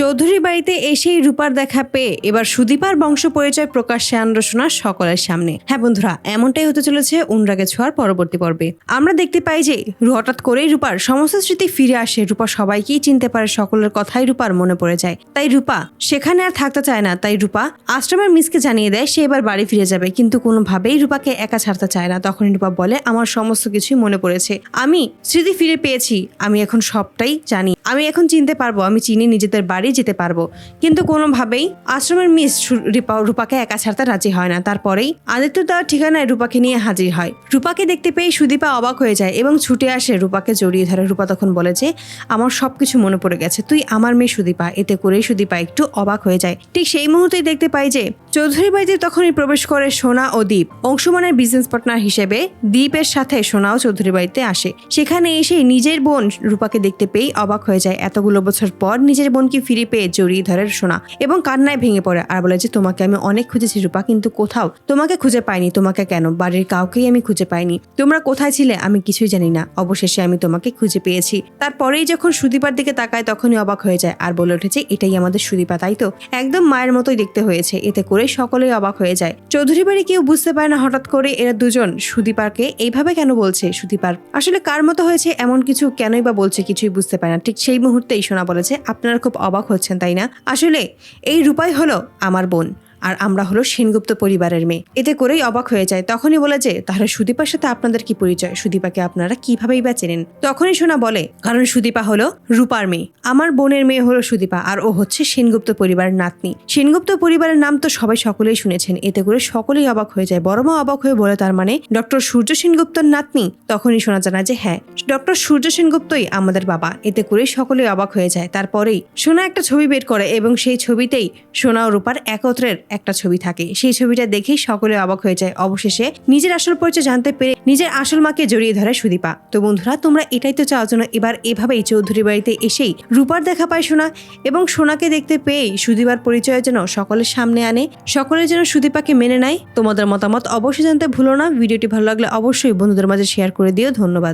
চৌধুরী বাড়িতে এসেই রূপার দেখা পেয়ে এবার সুদীপার বংশ পরিচয় প্রকাশ্যে আনলো শোনা সকলের সামনে। হ্যাঁ বন্ধুরা, এমনটাই হতে চলেছে অনুরাগে ছোঁয়ার পরবর্তী পর্বে। আমরা দেখতে পাই যে হঠাৎ করেই রূপার সমস্ত স্মৃতি ফিরে আসে। রূপা সবাইকেই চিনতে পারে, সকলের কথাই রূপার মনে পড়ে যায়। তাই রূপা সেখানে আর থাকতে চায় না। তাই রূপা আশ্রমের মিসকে জানিয়ে দেয়, সে এবার বাড়ি ফিরে যাবে। কিন্তু কোনোভাবেই রূপাকে একা ছাড়তে চায় না। তখনই রূপা বলে, আমার সমস্ত কিছুই মনে পড়েছে। আমি স্মৃতি ফিরে পেয়েছি। আমি এখন সবটাই জানি। আমি এখন চিনতে পারব। আমি চিনি নিজেদের বাড়ি যেতে পারব। কিন্তু কোনোভাবেই আশ্রমের মিস রূপা- রূপাকে একা ছাড়তে রাজি হয় না। তারপরেই আদিত্য তার ঠিকানায় রূপাকে নিয়ে হাজির হয়। রূপাকে দেখতে পেয়ে সুদীপা অবাক হয়ে যায় এবং ছুটে আসে রূপাকে জড়িয়ে ধরে। রূপা তখন বলে যে, আমার সবকিছু মনে পড়ে গেছে। তুই আমার মেয়ে সুদীপা। এতে করেই সুদীপা একটু অবাক হয়ে যায়। ঠিক সেই মুহূর্তেই দেখতে পাই যে, চৌধুরী বাড়িতে তখনই প্রবেশ করে সোনা ও দীপ। অংশমানের বিজনেস পার্টনার হিসেবে দ্বীপের সাথে সোনাও চৌধুরী বাড়িতে আসে। সেখানে এসে নিজের বোন রূপাকে দেখতে পেয়েই অবাক হয়ে যায়। এতগুলো বছর পর নিজের বোনকে ফিরে পেয়ে জড়িয়ে ধরে সোনা এবং কান্নায় ভেঙে পড়ে আর বলে যে, তোমাকে আমি অনেক খুঁজেছি রূপা, কিন্তু কোথাও তোমাকে খুঁজে পাইনি। তোমাকে কেন? বাড়ির কাউকেই আমি খুঁজে পাইনি। তোমরা কোথায় ছিলে? আমি কিছুই জানি না। অবশেষে আমি তোমাকে খুঁজে পেয়েছি। তারপরেই যখন সুদীপার দিকে তাকায়, তখনই অবাক হয়ে যায় আর বলে উঠেছে এটাই আমাদের সুদীপা, তাই তো? একদম মায়ের মতোই দেখতে হয়েছে। এতে করে সকলেই অবাক হয়ে যায়। চৌধুরী বাড়ি কেউ বুঝতে পারে না হঠাৎ করে এরা দুজন সুদীপাকে এইভাবে কেন বলছে? সুদীপার আসলে কার মতো হয়েছে? এমন কিছু কেনই বা বলছে কিছুই বুঝতে পারে না। ঠিক সেই মুহূর্তেই শোনা বলেছে, আপনারা খুব অবাক হচ্ছেন তাই না? আসলে এই রূপাই হলো আমার বোন। আর আমরা হলো সেনগুপ্ত পরিবারের মেয়ে। এতে করেই অবাক হয়ে যায়। তখনই বলে যে, তাহলে সুদীপার সাথে আপনাদের কি পরিচয়? সুদীপাকে আপনারা কিভাবেই বা চেনেন? তখনই শোনা বলে, কারণ সুদীপা হলো রূপার মেয়ে। আমার বোনের মেয়ে হলো সুদীপা আর ও হচ্ছে সেনগুপ্ত পরিবারের নাতনি। সেনগুপ্ত পরিবারের নাম তো সবাই সকলেই শুনেছেন। এতে করে সকলেই অবাক হয়ে যায়। বড় মা অবাক হয়ে বলে তার মানে ডক্টর সূর্য সেনগুপ্তর নাতনি? তখনই শোনা জানা যে হ্যাঁ ডক্টর সূর্য সেনগুপ্তই আমাদের বাবা। এতে করে সকলেই অবাক হয়ে যায়। তারপরেই সোনা একটা ছবি বের করে এবং সেই ছবিতেই সোনা ও রূপার একত্রের একটা ছবি থাকে। সেই ছবিটা দেখেই সকলে অবাক হয়ে যায়। অবশেষে নিজের আসল পরিচয় জানতে পেরে নিজের আসল মাকে জড়িয়ে ধরে সুদীপা। তো বন্ধুরা, তোমরা এটাই তো চাও যেন এবার এভাবেই চৌধুরী বাড়িতে এসেই রূপার দেখা পায় সোনা এবং সোনাকে দেখতে পেয়েই সুদীপার পরিচয় যেন সকলের সামনে আনে, সকলে যেন সুদীপাকে মেনে নেয়। তোমাদের মতামত অবশ্যই জানতে ভুলো না। ভিডিওটি ভালো লাগলে অবশ্যই বন্ধুদের মাঝে শেয়ার করে দিও। ধন্যবাদ।